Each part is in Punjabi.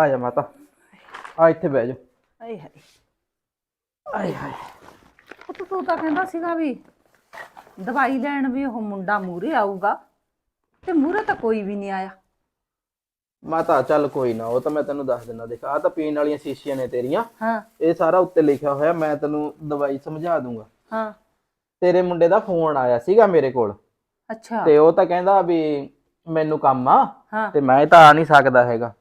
ਆ ਜਾ ਮਾਤਾ। ਆ ਇੱਥੇ ਬਹਿ ਜਾ। ਆਏ ਹਾਏ। ਆਏ ਹਾਏ। ਪੁੱਤ ਤੂੰ ਤਾਂ ਕਹਿੰਦਾ ਸੀਗਾ ਵੀ ਦਵਾਈ ਲੈਣ ਵੀ ਉਹ ਮੁੰਡਾ ਮੂਰੇ ਆਊਗਾ ਤੇ ਮੂਰੇ ਤਾਂ ਕੋਈ ਵੀ ਨਹੀਂ ਆਇਆ। ਮਾਤਾ ਚੱਲ ਕੋਈ ਨਾ ਉਹ ਤਾਂ ਮੈਂ ਤੈਨੂੰ ਦੱਸ ਦਿੰਦਾ। ਦੇਖ ਆ ਤਾਂ ਪੀਣ ਵਾਲੀਆਂ ਸ਼ੀਸ਼ੀਆਂ ਨੇ ਤੇਰੀਆਂ। ਹਾਂ। ਇਹ ਸਾਰਾ ਉੱਤੇ ਲਿਖਿਆ ਹੋਇਆ ਮੈਂ ਤੈਨੂੰ ਦਵਾਈ ਸਮਝਾ ਦੂੰਗਾ। ਹਾਂ। ਤੇਰੇ ਮੁੰਡੇ ਦਾ ਫੋਨ ਆਇਆ ਸੀਗਾ ਮੇਰੇ ਕੋਲ। ਅੱਛਾ। ਤੇ ਉਹ ਤਾਂ ਕਹਿੰਦਾ ਵੀ ਮੈਨੂੰ ਕੰਮ ਆ ਹਾਂ। ਤੇ ਮੈਂ ਤਾਂ ਆ ਨਹੀਂ ਸਕਦਾ ਹੈਗਾ।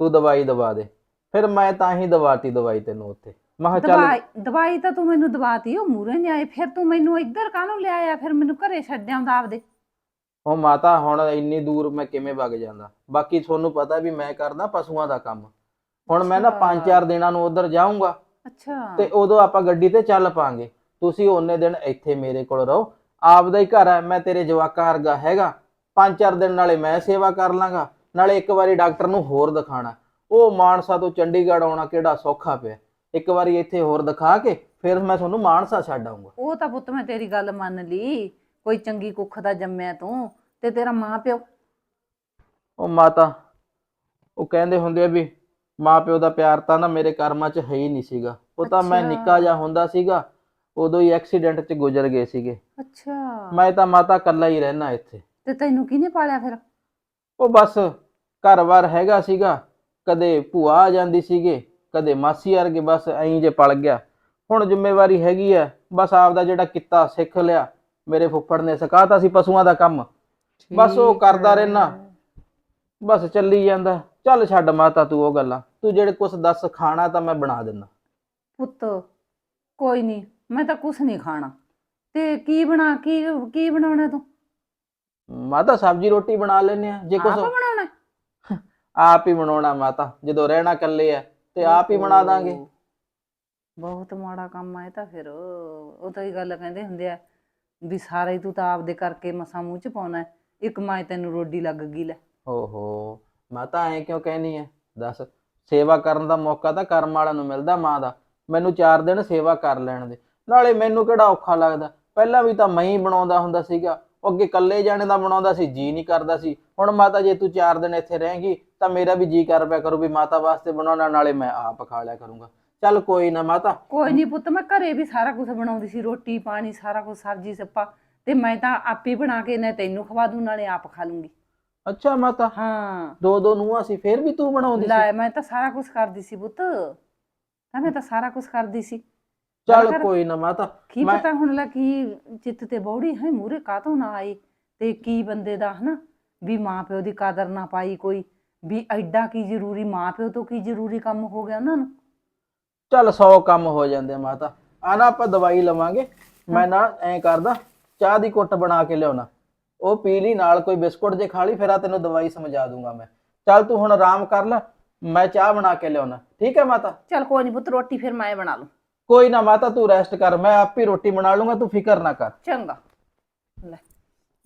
ਤੂੰ ਦਵਾਈ ਦਵਾ ਦੇ। ਫਿਰ ਮੈਂ ਤਾਂ ਹੀ ਦਵਾਤੀ ਦਵਾਈ ਤੈਨੂੰ ਉੱਥੇ। ਮੈਂ ਕਿਹਾ ਚੱਲ ਦਵਾਈ ਦਵਾਈ ਤਾਂ ਤੂੰ ਮੈਨੂੰ ਦਵਾਤੀ ਉਹ ਮੂਰੇ ਨਹੀਂ ਆਏ। ਫਿਰ ਤੂੰ ਮੈਨੂੰ ਇੱਧਰ ਕਾਹਨੂੰ ਲਿਆਇਆ? ਫਿਰ ਮੈਨੂੰ ਘਰੇ ਛੱਡ ਆਉਂਦਾ ਆਪਦੇ। ਉਹ ਮਾਤਾ ਹੁਣ ਇੰਨੀ ਦੂਰ ਮੈਂ ਕਿਵੇਂ ਵਗ ਜਾਂਦਾ? ਬਾਕੀ ਤੁਹਾਨੂੰ ਪਤਾ ਵੀ ਮੈਂ ਕਰਦਾ ਪਸ਼ੂਆਂ ਦਾ ਕੰਮ। ਹੁਣ ਮੈਂ ਨਾ ਅੱਛਾ। ਪੰਜ ਚਾਰ ਦਿਨਾਂ ਨੂੰ ਉਧਰ ਜਾਊਂਗਾ। ਅੱਛਾ। ਤੇ ਉਦੋਂ ਆਪਾਂ ਗੱਡੀ ਤੇ ਚੱਲ ਪਾਂਗੇ। ਤੁਸੀਂ ਉਹਨੇ ਦਿਨ ਇੱਥੇ ਮੇਰੇ ਕੋਲ ਰਹੋ। ਆਪਦਾ ਹੀ ਘਰ ਹੈ ਮੈਂ ਤੇਰੇ ਜਵਾਕਾਂ ਵਰਗਾ ਹੈਗਾ। ਪੰਜ ਚਾਰ ਦਿਨ ਨਾਲੇ ਮੈਂ ਸੇਵਾ ਕਰ ਲਾਂਗਾ। ਨਾਲੇ ਇੱਕ ਵਾਰੀ ਡਾਕਟਰ ਨੂੰ ਹੋਰ ਦਿਖਾਣਾ ਉਹ ਮਾਨਸਾ ਤੋਂ ਚੰਡੀਗੜ੍ਹ ਆਉਣਾ ਕਿਹੜਾ ਸੌਖਾ ਪਿਆ? ਇੱਕ ਵਾਰੀ ਇੱਥੇ ਹੋਰ ਦਿਖਾ ਕੇ ਫਿਰ ਮੈਂ ਤੁਹਾਨੂੰ ਮਾਨਸਾ ਛੱਡ ਆਊਂਗਾ। ਉਹ ਤਾਂ ਪੁੱਤ ਮੈਂ ਤੇਰੀ ਗੱਲ ਮੰਨ ਲਈ। ਕੋਈ ਚੰਗੀ ਕੁੱਖ ਦਾ ਜੰਮਿਆ ਤੂੰ ਤੇ ਤੇਰਾ ਮਾਂ ਪਿਓ। ਉਹ ਮਾਤਾ ਉਹ ਕਹਿੰਦੇ ਹੁੰਦੇ ਆ ਵੀ ਮਾਂ ਪਿਓ ਦਾ ਪਿਆਰ ਤਾਂ ਨਾ ਮੇਰੇ ਕਰਮਾਂ 'ਚ ਹੈ ਹੀ ਨਹੀਂ ਸੀਗਾ। ਉਹ ਤਾਂ ਮੈਂ ਅੱਛਾ। ਨਿੱਕਾ ਜਿਹਾ ਹੁੰਦਾ ਸੀਗਾ ਉਦੋਂ ਹੀ ਐਕਸੀਡੈਂਟ 'ਚ ਗੁਜ਼ਰ ਗਏ ਸੀਗੇ। ਅੱਛਾ। ਮੈਂ ਤਾਂ ਮਾਤਾ ਇਕੱਲਾ ਹੀ ਰਹਿਣਾ ਇੱਥੇ। ਤੇ ਤੈਨੂੰ ਕਿਹਨੇ ਪਾਲਿਆ ਫਿਰ? ਉਹ ਬਸ ਘਰ-ਬਾਰ ਹੈਗਾ ਸੀਗਾ ਕਦੇ ਭੂਆ ਆ ਜਾਂਦੀ ਸੀਗੇ ਕਦੇ ਮਾਸੀ ਵਰਗੇ ਬਸ ਐਂ ਜੇ ਪਲ ਗਿਆ। ਹੁਣ ਜ਼ਿੰਮੇਵਾਰੀ ਹੈਗੀ ਆ ਬਸ ਆਪਦਾ ਜਿਹੜਾ ਕਿੱਤਾ ਸਿੱਖ ਲਿਆ ਮੇਰੇ ਫੁੱਫੜ ਨੇ ਸਿਖਾਤਾ ਸੀ ਪਸ਼ੂਆਂ ਦਾ ਕੰਮ। ਬਸ ਉਹ ਕਰਦਾ। ਰਹਿਣਾ ਬਸ ਚੱਲੀ ਜਾਂਦਾ। ਚੱਲ ਛੱਡ ਮਾਤਾ ਤੂੰ ਉਹ ਗੱਲਾਂ। ਤੂੰ ਜਿਹੜੇ ਕੁਛ ਦੱਸ ਖਾਣਾ ਤਾਂ ਮੈਂ ਬਣਾ ਦਿੰਦਾ। ਪੁੱਤ ਕੋਈ ਨਹੀਂ ਮੈਂ ਤਾਂ ਕੁਛ ਨਹੀਂ ਖਾਣਾ। ਤੇ ਕੀ ਬਣਾ ਕੀ ਕੀ ਬਣਾਉਣਾ ਤੂੰ? ਮਾਤਾ ਸਬਜ਼ੀ ਰੋਟੀ ਬਣਾ ਲੈਨੇ ਆ। ਜੇ ਆਪ ਕੁਛ ਬਣਾਉਣਾ? ਆਪ ਹੀ ਬਣਾਉਣਾ ਮਾਤਾ ਜਦੋਂ ਰਹਿਣਾ ਇਕੱਲੇ ਆ ਤੇ ਆਪ ਹੀ ਬਣਾ ਦਾਂਗੇ। ਬਹੁਤ ਮਾੜਾ ਕੰਮ ਆ ਇਹ ਤਾਂ ਫਿਰ ਉਹ ਤਾਂ ਹੀ ਗੱਲ ਕਹਿੰਦੇ ਹੁੰਦੇ ਆ ਵੀ ਸਾਰਾ ਹੀ ਤੂੰ ਤਾਂ ਆਪਦੇ ਕਰਕੇ ਮਸਾ ਮੂੰਹ ਚ ਪਾਉਣਾ ਹੈ। ਇੱਕ ਮਾਂ ਤੈਨੂੰ ਰੋਡੀ ਲੱਗ ਗਈ ਲੈ। ਓਹੋ ਮਾਤਾ ਐ ਕਿਉਂ ਕਹਿਨੀ ਐ? ਦੱਸ ਸੇਵਾ ਕਰਨ ਦਾ ਮੌਕਾ ਤਾਂ ਕਰਮ ਵਾਲਿਆਂ ਨੂੰ ਮਿਲਦਾ ਮਾਂ ਦਾ ਮੈਨੂੰ 4 ਦਿਨ ਸੇਵਾ ਕਰ ਲੈਣ ਦੇ ਨਾਲੇ ਮੈਨੂੰ ਕਿਹੜਾ ਔਖਾ ਲੱਗਦਾ ਪਹਿਲਾਂ ਵੀ ਤਾਂ ਮੈਂ ਹੀ ਬਣਾਉਂਦਾ ਹੁੰਦਾ ਸੀਗਾ ਉਹ ਅੱਗੇ ਇਕੱਲੇ ਜਾਣੇ ਦਾ ਬਣਾਉਂਦਾ ਸੀ ਜੀ ਨਹੀਂ ਕਰਦਾ ਸੀ। ਹੁਣ ਮਾਤਾ ਜੇ ਤੂੰ 4 ਦਿਨ ਇੱਥੇ ਰਹੇਂਗੀ ਤਾਂ ਮੇਰਾ ਵੀ ਜੀ ਕਰ ਪਿਆ ਕਰੂ ਵੀ ਮਾਤਾ ਵਾਸਤੇ ਬਣਾਉਣਾ ਨਾਲੇ ਮੈਂ ਆਪ ਖਾ ਲਿਆ ਕਰੂੰਗਾ। ਚੱਲ ਕੋਈ ਨਾ ਮਾਤਾ। ਕੋਈ ਨਹੀਂ ਪੁੱਤ ਮੈਂ ਘਰੇ ਵੀ ਸਾਰਾ ਕੁਝ ਬਣਾਉਂਦੀ ਸੀ ਰੋਟੀ ਪਾਣੀ ਸਾਰਾ ਕੁਝ ਸਬਜ਼ੀ ਸੱਪਾ। ਤੇ ਮੈਂ ਤਾਂ ਆਪੇ ਬਣਾ ਕੇ ਨਾ ਤੈਨੂੰ ਖਵਾ ਦੂੰ ਨਾਲੇ ਆਪ ਖਾ ਲੂੰਗੀ। ਅੱਛਾ ਮਾਤਾ। ਹਾਂ। ਦੋ ਦੋ ਨੂੰਹਾਂ ਸੀ ਫੇਰ ਵੀ ਤੂੰ ਬਣਾਉਂਦੀ ਸੀ? ਲੈ ਮੈਂ ਤਾਂ ਸਾਰਾ ਕੁਝ ਕਰਦੀ ਸੀ ਪੁੱਤ। ਤਾਂ ਮੈਂ ਤਾਂ ਸਾਰਾ ਕੁਝ ਕਰਦੀ ਸੀ। ਚੱਲ ਕੋਈ ਨਾ ਮਾਤਾ ਕੀ ਮੈਂ- ਪਤਾ ਹੁਣ ਲਾ ਕੀ ਚਿੱਤ ਤੇ ਬੌੜੀ ਹੈ ਮੂਰੇ ਕਾਤੋਂ ਨਾ ਆਈ ਤੇ ਕੀ ਬੰਦੇ ਦਾ ਹਨਾ ਵੀ ਮਾਂ ਪਿਓ ਦੀ ਕਦਰ ਨਾ ਪਾਈ ਕੋਈ ਵੀ ਐਡਾ ਕੀ ਜ਼ਰੂਰੀ ਮਾਂ ਪਿਓ ਤੋਂ ਕੀ ਜ਼ਰੂਰੀ ਕੰਮ ਹੋ ਗਿਆ ਉਹਨਾਂ ਨੂੰ? ਚੱਲ 100 ਕੰਮ ਹੋ ਜਾਂਦੇ ਆ ਮਾਤਾ ਆ ਨਾ ਆਪਾਂ ਦਵਾਈ ਲਵਾਂਗੇ ਮੈਂ ਨਾ ਐਂ ਕਰਦਾ ਚਾਹ ਦੀ ਕੁੱਟ ਬਣਾ ਕੇ ਲਿਆਉਣਾ ਉਹ ਪੀ ਲਈ ਨਾਲ ਕੋਈ ਬਿਸਕੁਟ ਜੇ ਖਾ ਲਈ ਫਿਰ ਆ ਤੈਨੂੰ ਦਵਾਈ ਸਮਝਾ ਦੂੰਗਾ ਮੈਂ। ਚੱਲ ਤੂੰ ਹੁਣ ਆਰਾਮ ਕਰ ਲੈ ਮੈਂ ਚਾਹ ਬਣਾ ਕੇ ਲਿਆਉਣਾ ਠੀਕ ਹੈ ਮਾਤਾ? ਚੱਲ ਕੋਈ ਨਹੀਂ ਪੁੱਤ ਰੋਟੀ ਫਿਰ ਮੈਂ ਬਣਾ ਲੂੰ ਕੋਈ ਨਾ ਮਾਤਾ ਤੂੰ ਰੈਸਟ ਕਰ ਮੈਂ ਆਪ ਹੀ ਰੋਟੀ ਬਣਾ ਲੂੰਗਾ ਤੂੰ ਫਿਕਰ ਨਾ ਕਰ। ਚੰਗਾ। ਲੈ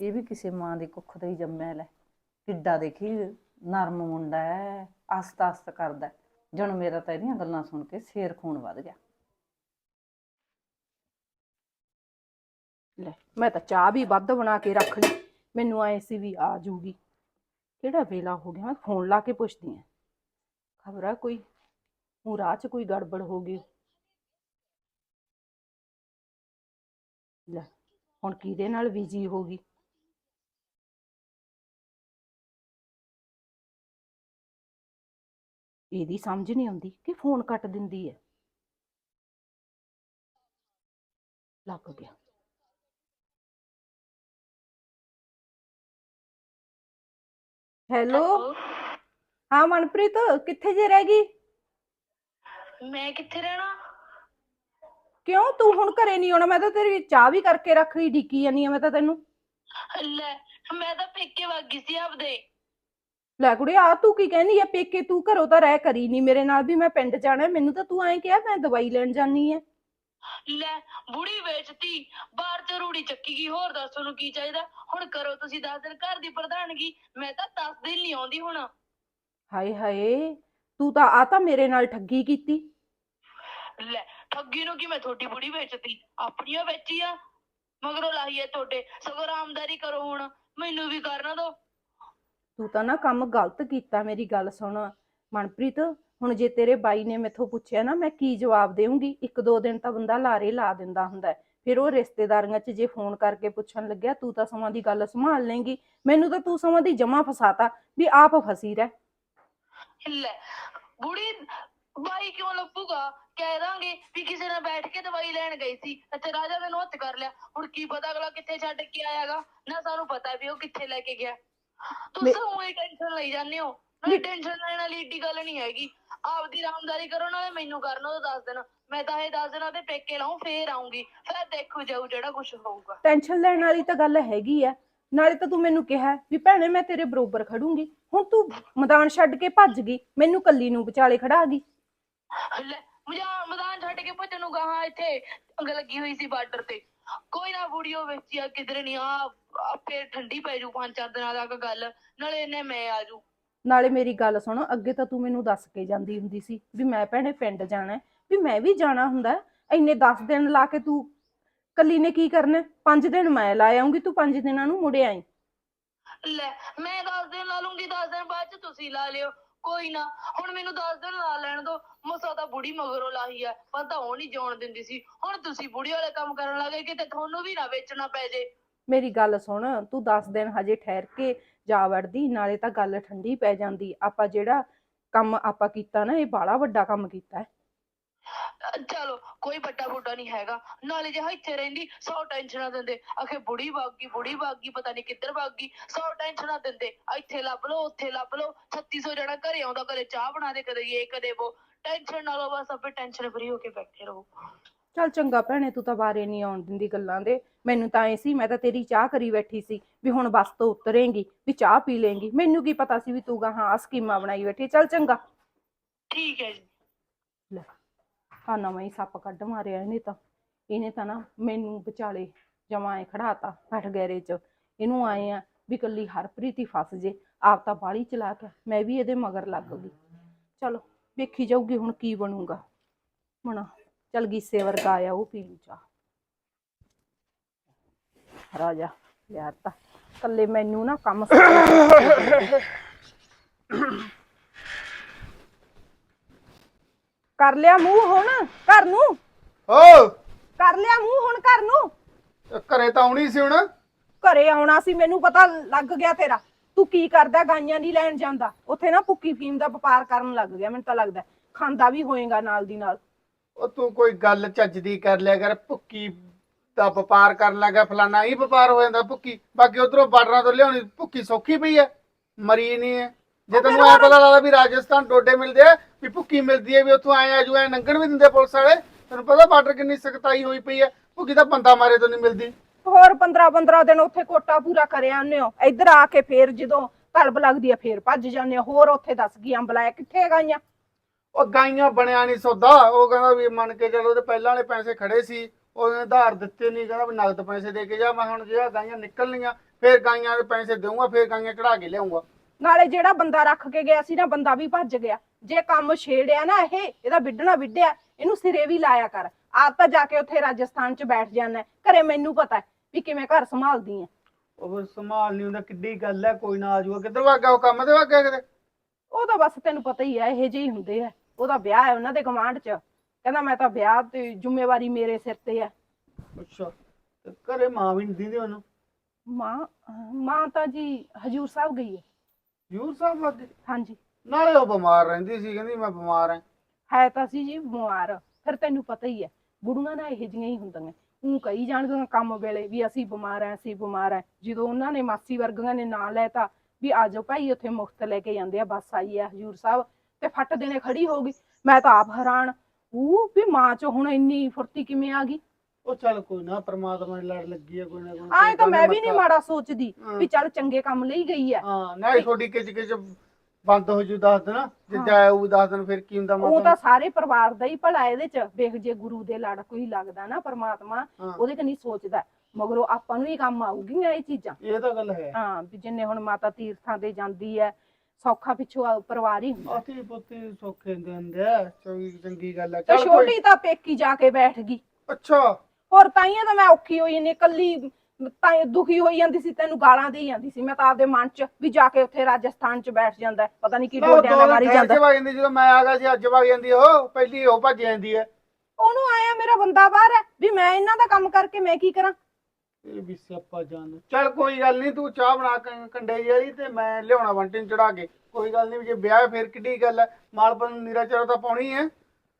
ਇਹ ਵੀ ਕਿਸੇ ਮਾਂ ਦੀ ਕੁੱਖ ਦਾ ਹੀ ਜੰਮਿਆ ਲੈ। ਕਿੱਡਾ ਦੇਖੀ ਨਰਮ ਮੁੰਡਾ ਹੈ ਆਸਤਾ ਆਸਤਾ ਕਰਦਾ। ਜਣ ਮੇਰਾ ਤਾਂ ਇਹਦੀਆਂ ਗੱਲਾਂ ਸੁਣ ਕੇ ਸ਼ੇਰ ਖੂਨ ਵੱਧ ਗਿਆ। ਲੈ ਮੈਂ ਤਾਂ ਚਾਹ ਵੀ ਵੱਧ ਬਣਾ ਕੇ ਰੱਖ ਲਈ। ਮੈਨੂੰ ਆਏ ਸੀ ਵੀ ਆ ਜੂਗੀ। ਕਿਹੜਾ ਵੇਲਾ ਹੋ ਗਿਆ ਮੈਂ ਫੋਨ ਲਾ ਕੇ ਪੁੱਛਦੀ ਆ। ਖਬਰ ਆ ਕੋਈ ਉਹ ਰਾਹ 'ਚ ਕੋਈ ਗੜਬੜ ਹੋ ਗਈ। ਲੈ ਹੁਣ ਕਿਹਦੇ ਨਾਲ ਬਿਜ਼ੀ ਹੋ ਗਈ? ਇਹਦੀ ਸਮਝ ਨਹੀਂ ਆਉਂਦੀ ਕਿ ਫੋਨ ਕੱਟ ਦਿੰਦੀ ਹੈ। ਲੱਗ ਗਿਆ। ਹੈਲੋ ਹਾਂ ਮਨਪ੍ਰੀਤ ਕਿੱਥੇ ਜੇ ਰਹਿ ਗਈ? ਮੈਂ ਕਿੱਥੇ ਰਹਿਣਾ? ਕਿਉਂ ਤੂੰ ਹੁਣ ਘਰੇ ਨਹੀਂ ਆਉਣਾ? ਮੈਂ ਤਾਂ ਤੇਰੀ ਚਾਹ ਵੀ ਕਰਕੇ ਰੱਖ ਲਈ ਢੀਕੀ ਜਾਨੀ ਆ ਮੈਂ ਤਾਂ ਤੈਨੂੰ। ਲੈ ਮੈਂ ਤਾਂ ਪੇਕੇ ਵਗ ਗਈ ਸੀ ਆਪਦੇ। ਲੈ ਕੁੜੇ ਆ ਤੂੰ ਕੀ ਕਹਿੰਦੀ ਆ? ਪੇਕੇ ਤੂੰ ਘਰੋਂ ਤਾਂ ਰਹਿ ਕਰੀ ਨਹੀਂ ਮੇਰੇ ਨਾਲ ਵੀ ਮੈਂ ਪਿੰਡ ਜਾਣਾ। ਮੈਨੂੰ ਤਾਂ ਤੂੰ ਐਂ ਕਿਹਾ ਮੈਂ ਦਵਾਈ ਲੈਣ ਜਾਨੀ ਆ। ਲੈ ਬੁੜੀ ਵੇਚਤੀ ਬਾਹਰ ਚ ਰੂੜੀ ਚੱਕੀ ਗਈ ਹੋਰ ਦੱਸ ਤੁਹਾਨੂੰ ਕੀ ਚਾਹੀਦਾ? ਹੁਣ ਕਰੋ ਤੁਸੀਂ 10 ਦਿਨ ਘਰ ਦੀ ਪ੍ਰਧਾਨਗੀ ਮੈਂ ਤਾਂ 10 ਦਿਨ ਨਹੀਂ ਆਉਂਦੀ ਹੁਣ। ਹਾਏ ਹਾਏ ਤੂੰ ਤਾਂ ਆ ਤਾਂ ਮੇਰੇ ਨਾਲ ਠੱਗੀ ਕੀਤੀ। ਲੈ ਠੱਗੀ ਨੂੰ ਕੀ ਮੈਂ ਤੁਹਾਡੀ ਬੁੜੀ ਵੇਚਤੀ? ਆਪਣੀਆਂ ਵੇਚੀ ਆ ਮਗਰੋਂ ਲਾਈ ਐ ਤੁਹਾਡੇ। ਸਗੋਂ ਆਰਾਮਦਾਰੀ ਕਰੋ ਹੁਣ। ਮੈਨੂੰ ਵੀ ਕਰਨਾ ਦੋ। ਤੂੰ ਤਾਂ ਨਾ ਕੰਮ ਗਲਤ ਕੀਤਾ ਮੇਰੀ ਗੱਲ ਸੁਣ। ਮਨਪ੍ਰੀਤ ਹੁਣ ਜੇ ਤੇਰੇ ਬਾਈ ਨੇ ਮੈਥੋਂ ਪੁੱਛਿਆ ਨਾ ਮੈਂ ਕੀ ਜਵਾਬ ਦੇਵਾਂਗੀ ਇੱਕ ਦੋ ਦਿਨ ਤਾਂ ਬੰਦਾ ਲਾਰੇ ਲਾ ਦਿੰਦਾ ਹੁੰਦਾ ਹੈ। ਫਿਰ ਉਹ ਰਿਸ਼ਤੇਦਾਰੀਆਂ 'ਚ ਜੇ ਫੋਨ ਕਰਕੇ ਪੁੱਛਣ ਲੱਗਿਆ ਤੂੰ ਤਾਂ ਸਮਾਂ ਦੀ ਗੱਲ ਸੰਭਾਲ ਲੇਂਗੀ ਮੈਨੂੰ ਤਾਂ ਤੂੰ ਸਮਾਂ ਦੀ ਜਮਾ ਫਸਾਤਾ ਵੀ ਆਪ ਫਸੀ ਰਹਿ। ਲੈ ਬੁੜੀ ਬਾਈ ਕਿਉਂ ਲੱਭੂਗਾ? ਕਹਿ ਦਾਂਗੇ ਵੀ ਕਿਸੇ ਨਾਲ ਬੈਠ ਕੇ ਦਵਾਈ ਲੈਣ ਗਈ ਸੀ। ਅੱਛਾ ਰਾਜਾ ਮੈਨੂੰ ਹੱਥ ਕਰ ਲਿਆ। ਹੁਣ ਕੀ ਪਤਾ ਅਗਲਾ ਕਿੱਥੇ ਛੱਡ ਕੇ ਆਇਆਗਾ ਨਾ ਸਾਨੂੰ ਪਤਾ ਵੀ ਉਹ ਕਿੱਥੇ ਲੈ ਕੇ ਗਿਆ। ਤੁਸੀਂ ਉਹੀ ਟੈਨਸ਼ਨ ਲਈ ਜਾਂਦੇ ਹੋ। ਨਾਲੇ ਟੈਨਸ਼ਨ ਲੈਣ ਵਾਲੀ ਏਡੀ ਗੱਲ ਨਹੀਂ ਹੈਗੀ। ਆਪਦੀ ਰਾਮਦਾਰੀ ਕਰੋ ਨਾਲੇ ਮੈਨੂੰ ਕਰਨ ਉਹ ਦੱਸ ਦੇਣਾ। ਮੈਂ ਤਾਂ ਇਹ ਦੱਸ ਦੇਣਾ ਤੇ ਪੇਕੇ ਲਾਉਂ ਫੇਰ ਆਉਂਗੀ ਫਿਰ ਦੇਖੋ ਜਾਊ ਜਿਹੜਾ ਕੁਝ ਹੋਊਗਾ। ਟੈਨਸ਼ਨ ਲੈਣ ਵਾਲੀ ਤਾਂ ਗੱਲ ਹੈਗੀ ਆ। ਨਾਲੇ ਤਾਂ ਤੂੰ ਮੈਨੂੰ ਕਿਹਾ ਵੀ ਭੈਣੇ ਮੈਂ ਤੇਰੇ ਬਰੋਬਰ ਖੜੂੰਗੀ। ਹੁਣ ਤੂੰ ਮੈਦਾਨ ਛੱਡ ਕੇ ਭੱਜ ਗਈ। ਮੈਨੂੰ ਕੱਲੀ ਨੂੰ ਵਿਚਾਲੇ ਖੜਾ ਗਈ। ਲੈ ਮਜਾ ਮੈਦਾਨ ਛੱਡ ਕੇ ਭੱਜਣ ਨੂੰ ਗਾਹਾਂ ਇੱਥੇ ਅੰਗ ਲੱਗੀ ਹੋਈ ਸੀ ਬਾਰਡਰ ਤੇ। ਕੋਈ ਨਾ ਵੀਡੀਓ ਵੇਚੀ ਆ ਕਿਧਰੇ ਨਹੀਂ ਆ ਆ ਫੇਰ ਠੰਡੀ ਪੈ ਜੂ ਪੰਜ ਚਾਰ ਦਿਨਾਂ ਤੱਕ ਗੱਲ ਨਾਲੇ ਇਹਨੇ ਮੈਂ ਆ ਜੂ। ਨਾਲੇ ਮੇਰੀ ਗੱਲ ਸੁਣ ਅੱਗੇ ਤਾਂ ਤੂੰ ਮੈਨੂੰ ਦੱਸ ਕੇ ਜਾਂਦੀ ਹੁੰਦੀ ਸੀ ਵੀ ਮੈਂ ਭੈਣੇ ਪਿੰਡ ਜਾਣਾ ਹੈ, ਵੀ ਮੈਂ ਵੀ ਜਾਣਾ ਹੁੰਦਾ ਹੈ। ਇੰਨੇ 10 ਦਿਨ ਲਾ ਕੇ ਤੂੰ ਕੱਲੀ ਨੇ ਕੀ ਕਰਨਾ 5 ਦਿਨ ਮੈਂ ਲਾ ਆਉਂਗੀ ਤੂੰ 5 ਦਿਨਾਂ ਨੂੰ ਮੁੜ ਆਈ। ਲੈ ਮੈਂ 10 ਦਿਨ ਲਾ ਲੂੰਗੀ 10 ਦਿਨ ਬਾਅਦ ਚ ਤੁਸੀਂ ਲਾ ਲਿਓ। ਕੋਈ ਨਾ, ਹੁਣ ਮੈਨੂੰ 10 ਦਿਨ ਲਾ ਲੈਣ ਦੋ ਮਸਾ ਤਾਂ ਬੁੜੀ ਮਗਰੋਂ ਲਾਹੀ ਆ ਪਤਾ ਉਹ ਨਹੀਂ ਜਾਣ ਦਿੰਦੀ ਸੀ। ਹੁਣ ਤੁਸੀਂ ਬੁੜੀ ਵਾਲੇ ਕੰਮ ਕਰਨ ਲੱਗੇ ਕਿਤੇ ਤੁਹਾਨੂੰ ਵੀ ਨਾ ਵੇਚਣਾ ਪੈ ਜੇ। ਮੇਰੀ ਗੱਲ ਸੁਣ, ਤੂੰ 10 ਦਿਨ ਹਜੇ ਠਹਿਰ ਕੇ ਜਾ ਵੜਦੀ, ਨਾਲੇ ਤਾਂ ਗੱਲ ਠੰਡੀ ਪੈ ਜਾਂਦੀ। ਆਪਾਂ ਜਿਹੜਾ ਕੰਮ ਆਪਾਂ ਕੀਤਾ ਨਾ, ਇਹ ਬਾਲਾ ਵੱਡਾ ਕੰਮ ਕੀਤਾ ਹੈ। ਚਲੋ ਕੋਈ ਵੱਡਾ ਬੁੱਢਾ ਨਹੀਂ ਹੈਗਾ। ਨਾਲੇ ਜੇ ਇੱਥੇ ਰਹਿੰਦੀ ਸੌ ਟੈਨਸ਼ਨਾਂ ਦਿੰਦੇ। ਆਖੇ ਬੁੜੀ ਭਾਗੀ ਬੁੜੀ ਭਾਗੀ ਪਤਾ ਨਹੀਂ ਕਿੱਧਰ ਭਾਗੀ ਸੌ ਟੈਨਸ਼ਨਾਂ ਦਿੰਦੇ। ਇੱਥੇ ਲੱਭ ਲਓ ਉੱਥੇ ਲੱਭ ਲਓ। 3600 ਜਣਾ ਘਰੇ ਆਉਂਦਾ ਕਦੇ ਚਾਹ ਬਣਾ ਦੇ ਕਦੇ ਇਹ ਕਦੇ ਉਹ ਟੈਨਸ਼ਨ ਨਾਲੋਂ ਬਸ ਆਪੇ ਟੈਨਸ਼ਨ ਫਰੀ ਹੋ ਕੇ ਬੈਠੇ ਰਹੋ। ਚੱਲ ਚੰਗਾ ਭੈਣੇ ਤੂੰ ਤਾਂ ਬਾਰੇ ਨਹੀਂ ਆਉਣ ਦਿੰਦੀ ਗੱਲਾਂ ਦੇ। ਮੈਨੂੰ ਤਾਂ ਐ ਸੀ ਮੈਂ ਤਾਂ ਤੇਰੀ ਚਾਹ ਕਰੀ ਬੈਠੀ ਸੀ ਵੀ ਹੁਣ ਬੱਸ ਤੋਂ ਉਤਰੇਂਗੀ ਵੀ ਚਾਹ ਪੀ ਲੇਂਗੀ। ਮੈਨੂੰ ਕੀ ਪਤਾ ਸੀ ਵੀ ਤੂੰ ਗਾਹਾਂ ਆਹ ਸਕੀਮਾਂ ਬਣਾਈ ਬੈਠੀ ਚੱਲ ਚੰਗਾ। ਠੀਕ ਹੈ ਜੀ। ਲੈ ਆ ਨਵਾਂ ਹੀ ਸੱਪ ਕੱਢ ਮਾਰਿਆ ਇਹਨੇ ਤਾਂ। ਇਹਨੇ ਤਾਂ ਨਾ ਮੈਨੂੰ ਵਿਚਾਲੇ ਜਮਾਂ ਐ ਖੜਾਤਾ ਫਟ ਗੈਰੇ ਚ। ਇਹਨੂੰ ਆਏ ਆ ਵੀ ਕੱਲੀ ਹਰਪ੍ਰੀਤ ਹੀ ਫਸ ਜੇ, ਆਪ ਤਾਂ ਬਾਲੀ ਚਲਾਕ ਹੈ ਮੈਂ ਵੀ ਇਹਦੇ ਮਗਰ ਲੱਗ ਗਈ। ਚਲੋ, ਵੇਖੀ ਜਾਊਗੀ ਹੁਣ ਕੀ ਬਣੂਗਾ। ਹੁਣ ਚਲ ਗੀਸੇ ਵਰਗਾ ਆਇਆ ਉਹ ਪੀ ਲੂ ਚਾਹ। ਰਾਜਾ, ਯਾਰ ਤਾਂ ਕੱਲੇ ਮੈਨੂੰ ਨਾ ਕੰਮ ਕਰ ਲਿਆ ਮੂੰਹ ਹੁਣ ਘਰ ਨੂੰ। ਓ! ਕਰ ਲਿਆ ਮੂੰਹ ਹੁਣ ਘਰ ਨੂੰ। ਘਰੇ ਤਾਂ ਆਉਣੀ ਸੀ ਹੁਣ। ਘਰੇ ਆਉਣਾ ਸੀ ਮੈਨੂੰ ਪਤਾ ਲੱਗ ਗਿਆ ਤੇਰਾ। ਤੂੰ ਕੀ ਕਰਦਾ ਗਾਈਆਂ ਦੀ ਲੈਣ ਜਾਂਦਾ। ਉੱਥੇ ਨਾ ਭੁੱਕੀ ਫੀਮ ਦਾ ਵਪਾਰ ਕਰਨ ਲੱਗ ਗਿਆ ਮੈਨੂੰ ਤਾਂ ਲੱਗਦਾ। ਖਾਂਦਾ ਵੀ ਹੋਏਗਾ ਨਾਲ ਦੀ ਨਾਲ। ਉਹ ਤੂੰ ਕੋਈ ਗੱਲ ਚੱਜ ਦੀ ਕਰ ਲਿਆ ਕਰ ਭੁੱਕੀ ਦਾ ਵਪਾਰ ਕਰਨ ਲੱਗਾ ਫਲਾਨਾ ਹੀ ਵਪਾਰ ਹੋ ਜਾਂਦਾ ਭੁੱਕੀ। ਬਾਕੀ ਉਧਰੋਂ ਬਾਰਡਰਾਂ ਤੋਂ ਲਿਆਉਣੀ ਭੁੱਕੀ ਸੌਖੀ ਪਈ ਐ। ਮਰੀ ਨਹੀਂ ਐ। ਜੇ ਤੈਨੂੰ ਐ ਪਤਾ ਲੱਗਦਾ ਵੀ ਰਾਜਸਥਾਨ ਡੋਡੇ ਮਿਲਦੇ ਆ ਵੀ ਭੁੱਕੀ ਮਿਲਦੀ ਐ ਵੀ ਉੱਥੋਂ ਆਏ ਆਜੂ ਐ ਨੰਗਣ ਵੀ ਦਿੰਦੇ ਪੁਲਿਸ ਵਾਲੇ। ਤੈਨੂੰ ਪਤਾ ਬਾਰਡਰ ਕਿੰਨੀ ਸਖਤਾਈ ਹੋਈ ਪਈ ਐ ਭੁੱਕੀ ਤਾਂ ਬੰਦਾ ਮਾਰੇ ਤੋਂ ਨਹੀਂ ਮਿਲਦੀ। ਹੋਰ 15 15 ਦਿਨ ਉੱਥੇ ਕੋਟਾ ਪੂਰਾ ਕਰਿਆ ਆਉਂਦੇ ਹੋ ਇੱਧਰ ਆ ਕੇ ਫੇਰ ਜਦੋਂ ਤਲਬ ਲੱਗਦੀ ਆ ਫੇਰ ਭੱਜ ਜਾਂਦੇ ਹੋ ਹੋਰ ਉੱਥੇ ਦੱਸ ਗਈ ਅੰਬਲਾ ਕਿੱਥੇ ਗਾਈਆਂ ਉਹ ਗਾਈਆਂ ਬਣਿਆ ਨਹੀਂ ਸੌਦਾ ਉਹ ਕਹਿੰਦਾ ਵੀ ਮੰਨ ਕੇ ਚੱਲੋ ਉਹਦੇ ਪਹਿਲਾਂ ਵਾਲੇ ਪੈਸੇ ਖੜੇ ਸੀ ਉਹਨੇ ਉਧਾਰ ਦਿੱਤੇ ਨਹੀਂ ਕਹਿੰਦਾ ਵੀ ਨਗਦ ਪੈਸੇ ਦੇ ਕੇ ਜਾ ਮੈਂ ਹੁਣ ਜਿਹੜਾ ਗਾਈਆਂ ਨਿਕਲਣੀਆਂ ਫੇਰ ਗਾਈਆਂ ਦੇ ਪੈਸੇ ਦੇਊਂਗਾ ਫੇਰ ਗਾਈਆਂ ਚੜਾ ਕੇ ਲਿਆਉਂਗਾ ਨਾਲੇ ਜਿਹੜਾ ਬੰਦਾ ਰੱਖ ਕੇ ਗਿਆ ਸੀ ਨਾ ਬੰਦਾ ਵੀ ਭੱਜ ਗਿਆ। ਜੇ ਕੰਮ ਛੇੜਿਆ ਨਾ ਇਹ ਇਹਦਾ ਵਿੱਢਣਾ ਵਿੱਢਿਆ ਇਹਨੂੰ ਸਿਰੇ ਵੀ ਲਾਇਆ ਕਰ। ਆਪ ਤਾਂ ਜਾ ਕੇ ਉੱਥੇ ਰਾਜਸਥਾਨ 'ਚ ਬੈਠ ਜਾਣਾ ਘਰੇ ਮੈਨੂੰ ਪਤਾ ਹੈ ਵੀ ਕਿਵੇਂ ਘਰ ਸੰਭਾਲਦੀ ਐ ਉਹ ਸੰਭਾਲ ਨਹੀਂ ਹੁੰਦਾ ਕਿੱਡੀ ਗੱਲ ਹੈ ਕੋਈ ਨਾ ਆ ਜਾਊਗਾ ਕਿੱਧਰ ਵਾਗਾ ਉਹ ਕੰਮ ਤੇ ਵਾਗਾ ਕਿਤੇ? ਉਹ ਤਾਂ ਬਸ ਤੈਨੂੰ ਪਤਾ ਹੀ ਐ ਇਹੋ ਜਿਹੇ ਹੀ ਹੁੰਦੇ ਆ। ਉਹਦਾ ਵਿਆਹ ਹੈ ਉਹਨਾਂ ਦੇ ਗਵਾਂਢ 'ਚ। ਕਹਿੰਦਾ ਮੈਂ ਤਾਂ ਵਿਆਹ ਤੇ ਜ਼ਿੰਮੇਵਾਰੀ ਮੇਰੇ ਸਿਰ ਤੇ ਐ ਅੱਛਾ ਤੇ ਘਰੇ ਮਾਂ ਵੀ ਨਹੀਂ ਦਿੰਦੀ ਉਹਨੂੰ? ਮਾਂ ਮਾਂ ਤਾਂ ਜੀ ਹਜੂਰ ਸਾਹਿਬ ਗਈ ਹੈ। ਯੂਰ ਸਾਹਿਬ ਹਾਂਜੀ। ਨਾਲੇ ਉਹ ਬਿਮਾਰ ਰਹਿੰਦੀ ਸੀ ਕਹਿੰਦੀ ਮੈਂ ਬਿਮਾਰ ਹਾਂ। ਹੈ ਤਾਂ ਸੀ ਜੀ ਬਿਮਾਰ ਫਿਰ ਤੈਨੂੰ ਪਤਾ ਹੀ ਹੈ ਬੁੜੀਆਂ ਨਾ ਇਹੋ ਜਿਹੀਆਂ ਹੀ ਹੁੰਦੀਆਂ ਉਹ ਕਹੀ ਜਾਣਦੀਆਂ ਕੰਮ ਵੇਲੇ ਵੀ ਅਸੀਂ ਬਿਮਾਰ ਐ ਅਸੀਂ ਬਿਮਾਰ ਐ ਜਦੋਂ ਉਹਨਾਂ ਨੇ ਮਾਸੀ ਵਰਗੀਆਂ ਨੇ ਨਾਂ ਲੈਤਾ ਵੀ ਆ ਜਾਓ ਭਾਈ ਉੱਥੇ ਮੁਫਤ ਲੈ ਕੇ ਜਾਂਦੇ ਆ ਬੱਸ ਆਈ ਆ ਹਜੂਰ ਸਾਹਿਬ ਤੇ ਫੱਟ ਦੇਣੇ ਖੜੀ ਹੋ ਗਈ। ਮੈਂ ਤਾਂ ਆਪ ਹੈਰਾਨ ਉਹ ਵੀ ਮਾਂ ਚ ਹੁਣ ਇੰਨੀ ਫੁਰਤੀ ਕਿਵੇਂ ਆ ਗਈ? ਉਹ ਚੱਲ ਕੋਈ ਨਾ ਪ੍ਰਮਾਤਮਾ ਦੀ ਲੜ ਲੱਗੀ ਹੈ ਕੋਈ ਨਾ ਕੋਈ ਆਏ ਤਾਂ ਮੈਂ ਵੀ ਨਹੀਂ ਮਾੜਾ ਸੋਚਦੀ ਹਾਂ। ਵੀ ਚੱਲ ਚੰਗੇ ਕੰਮ ਲਈ ਗਈ ਐ ਹਾਂ ਨਾ ਛੋਟੀ ਕਿਚ ਕਿਚ ਬੰਦ ਹੋ ਜੂ ਦੱਸ ਦੇਣਾ ਜੇ ਹਾਂ। ਉਹ ਦੱਸ ਦੇਣ ਫਿਰ ਕੀ ਹੁੰਦਾ ਉਹ ਤਾਂ ਸਾਰੇ ਪਰਿਵਾਰ ਦਾ ਹੀ ਭਲਾ ਇਹਦੇ ਚ। ਵੇਖ ਜੇ ਗੁਰੂ ਦੇ ਲੜ ਕੋਈ ਲੱਗਦਾ ਨਾ ਪਰਮਾਤਮਾ ਹਾਂ। ਉਹਦੇ ਕਨੀ ਸੋਚਦਾ। ਮਗਰੋਂ ਆਪਾਂ ਨੂੰ ਹੀ ਕੰਮ ਆਊਗੀਆਂ ਇਹ ਚੀਜ਼ਾਂ। ਇਹ ਤਾਂ ਗੱਲ ਹੈ। ਹਾਂ ਵੀ ਜਿੰਨੇ ਹੁਣ ਮਾਤਾ ਤੀਰਥਾਂ ਤੇ ਜਾਂਦੀ ਐ ਸੌਖਾ ਪਿੱਛੋਂ ਆ- ਪਰਿਵਾਰ ਹੀ ਹੁੰਦਾ। ਆਤੀ ਪੁੱਤੀ ਸੌਖੇ ਹੁੰਦੇ ਆ ਚੰਗੀ ਚੰਗੀ ਗੱਲ ਹੈ ਤੇ ਚੱਲ ਛੋਟੀ ਤਾਂ ਪੇਕੀ ਜਾ ਕੇ ਬੈਠ ਗਈ। ਅੱਛਾ। ਹੋਰ ਤਾਈਆਂ ਤਾਂ ਮੈਂ ਔਖੀ ਹੋਈ ਨੇ ਕੱਲੀ ਤਾਂ ਦੁਖੀ ਹੋਈ ਜਾਂਦੀ ਸੀ ਤੈਨੂੰ ਗਾਲਾਂ ਦੇਈ ਜਾਂਦੀ ਸੀ। ਮੈਂ ਤਾਂ ਆਪਦੇ ਮਨ 'ਚ ਵੀ ਜਾ ਕੇ ਉੱਥੇ ਰਾਜਸਥਾਨ 'ਚ ਬੈਠ ਜਾਂਦਾ। ਪਤਾ ਨਹੀਂ ਕੀ ਡੋਡਿਆਂ ਦੋ ਮਾਰੀ ਜਾਂਦਾ। ਵਗ ਜਾਂਦੀ ਜਦੋਂ ਮੈਂ ਆ ਗਿਆ ਸੀ ਅੱਜ ਵਗ ਜਾਂਦੀ ਉਹ ਪਹਿਲੀ ਉਹ ਭੱਜ ਜਾਂਦੀ ਹੈ ਉਹਨੂੰ ਆਇਆ ਮੇਰਾ ਬੰਦਾ ਬਾਹਰ ਹੈ ਵੀ ਮੈਂ ਇਹਨਾਂ ਦਾ ਕੰਮ ਕਰਕੇ ਮੈਂ ਕੀ ਕਰਾਂ? ਇਹ ਵੀ ਸਿਆਪਾ ਜਾਣ ਚੱਲ ਕੋਈ ਗੱਲ ਨਹੀਂ ਤੂੰ ਚਾਹ ਬਣਾ ਕੇ ਕੰਡੇ ਵਾਲੀ ਤੇ ਮੈਂ ਲਿਆਉਣਾ ਵੰਟੀ ਨੂੰ ਚੜਾ ਕੇ। ਕੋਈ ਗੱਲ ਨਹੀਂ ਜੇ ਵਿਆਹ ਫਿਰ ਕਿੱਡੀ ਗੱਲ ਹੈ ਮਾਲਪਨ ਨੀਰਾ ਚਰਾ ਤਾਂ ਪਾਉਣੀ ਹੈ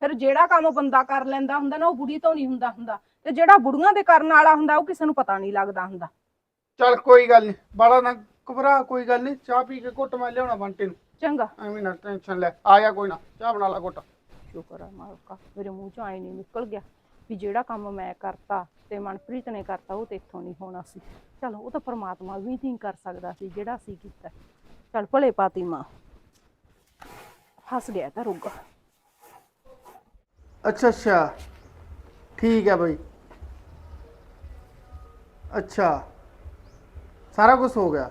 ਫਿਰ ਜਿਹੜਾ ਕੰਮ ਬੰਦਾ ਕਰ ਲੈਂਦਾ ਹੁੰਦਾ ਨਾ ਉਹ ਬੁੜੀ ਤੋਂ ਨਹੀਂ ਹੁੰਦਾ ਹੁੰਦਾ। ਤੇ ਜਿਹੜਾ ਬੁੜੀਆਂ ਦੇ ਕਰਨ ਵਾਲਾ ਹੁੰਦਾ ਉਹ ਕਿਸੇ ਨੂੰ ਪਤਾ ਨਹੀਂ ਲੱਗਦਾ ਹੁੰਦਾ। ਚੱਲ ਕੋਈ ਗੱਲ ਨਹੀਂ ਬਾਲਾ ਨਾ ਘਬਰਾ ਕੋਈ ਗੱਲ ਨਹੀਂ ਚਾਹ ਪੀ ਕੇ ਘੁੱਟ ਮੈਂ ਲਿਆਉਣਾ ਵੰਟੀ ਨੂੰ। ਚੰਗਾ। ਐਵੇਂ ਨਾ ਟੈਨਸ਼ਨ ਲੈ ਆ ਜਾ ਕੋਈ ਨਾ ਚਾਹ ਬਣਾ ਲਾ ਘੁੱਟ। ਸ਼ੁਕਰ ਆ ਮਾਲਕਾ ਮੇਰੇ ਮੂੰਹ ਚੋਂ ਆਈ ਨਹੀਂ ਨਿਕਲ ਗਿਆ ਵੀ ਜਿਹੜਾ ਕੰਮ ਮੈਂ ਕਰਤਾ ਤੇ ਮਨਪ੍ਰੀਤ ਨੇ ਕਰਤਾ ਉਹ ਤੇ ਇੱਥੋਂ ਨਹੀਂ ਹੋਣਾ ਸੀ। ਚਲੋ ਉਹ ਤਾਂ ਪ੍ਰਮਾਤਮਾ ਵੀ ਨਹੀਂ ਕਰ ਸਕਦਾ ਸੀ ਜਿਹੜਾ ਅਸੀਂ ਕੀਤਾ। ਚਲ ਭਲੇ ਪਾਤੀ ਮਾਂ। ਹੱਸ ਗਿਆ ਤਾਂ ਰੁੱਗਾ। ਅੱਛਾ ਅੱਛਾ। ਠੀਕ ਹੈ ਭਾਈ ਅੱਛਾ। ਸਾਰਾ ਕੁਝ ਹੋ ਗਿਆ।